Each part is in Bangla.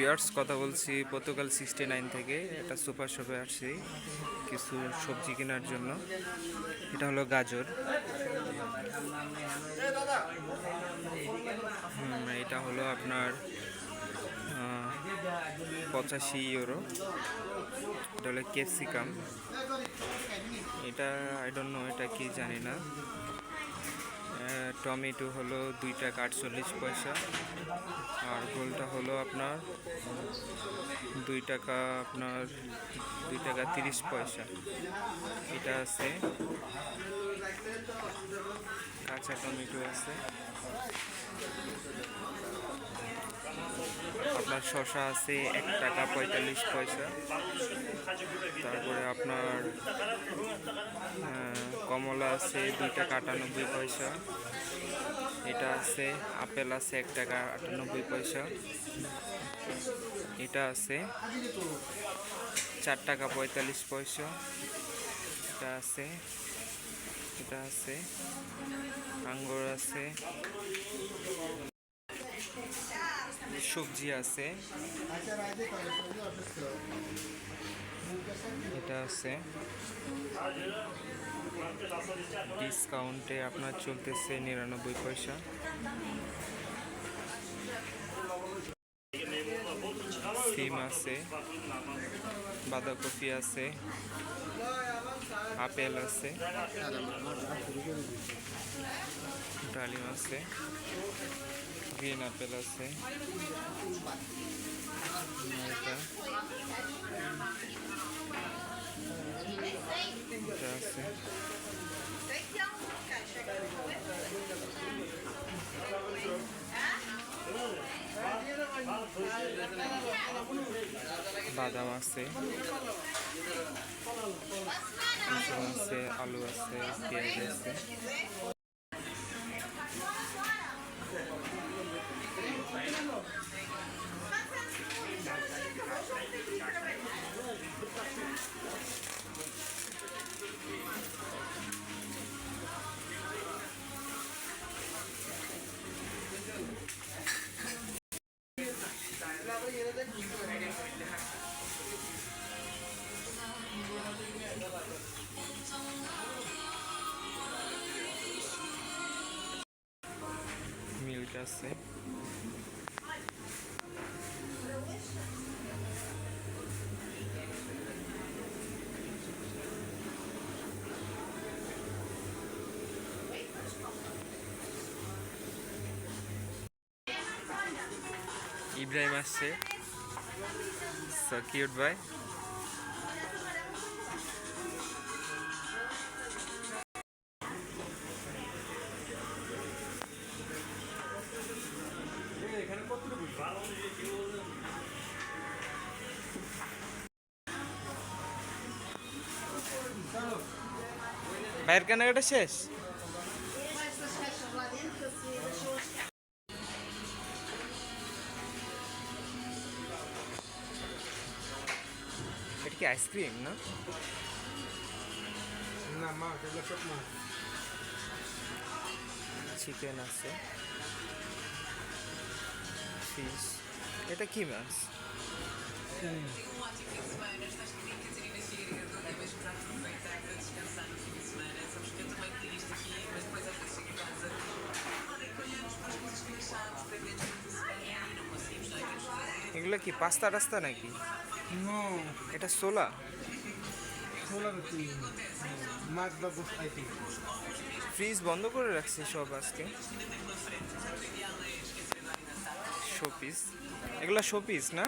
বিয়ার্স কথা বলছি, পর্তুগাল সিক্সটি নাইন থেকে এটা সুপার শপে আসছি কিছু সবজি কেনার জন্য। এটা হলো গাজর। এটা হলো আপনার পঁচাশি ইউরো। এটা হলো ক্যাপসিকাম। এটা আই ডোন্ট নো এটা কি জানি না। টমেটো হলো দুই টাকা আটচল্লিশ পয়সা। আর গোলটা হলো আপনার দুই টাকা আপনার দুই টাকা তিরিশ পয়সা। এটা আছে। কাঁচা টমেটো আছে। আপনার শশা আছে এক টাকা পঁয়তাল্লিশ পয়সা। তারপরে আপনার কমলা আছে দুই টাকা আটানব্বই পয়সা। এটা আছে, আপেল আছে এক টাকা আটানব্বই পয়সা। এটা আছে চার টাকা পঁয়তাল্লিশ পয়সা। এটা আছে এটা আছে, আঙ্গুর আছে। সবজি আছে। এটা আছে। ডিসকাউন্টে আপনার চলতেছে নিরানব্বই পয়সা। সিম আছে, বাঁধাকপি আছে, আপেল আছে, ডালিম আছে। গ্রিন আপেল আছে। আছে। বাদাম আছে। আছে আলু আছে পেঁয়াজ আছে। মিল্ক আছে। ইব্রাহিম আসছে। সো কিউট ভাই। ভাইয়ের কেনাকাটা শেষ? কি আইসক্রিম না না মা এগুলো সব মা চিকেন আছে ফিশ এটা কি মাছ এগুলো কি পাস্তা টাস্তা নাকি? এটা সোলা ফ্রিজ বন্ধ করে রাখছি সব আজকে। শোপিস। এগুলা শোপিস না?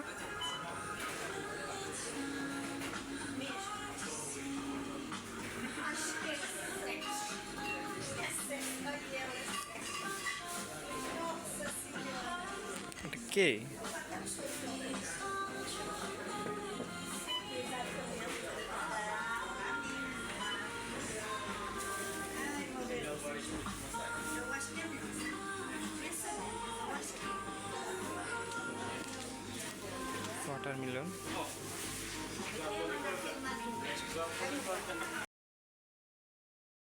কে? ওয়াটারমেলন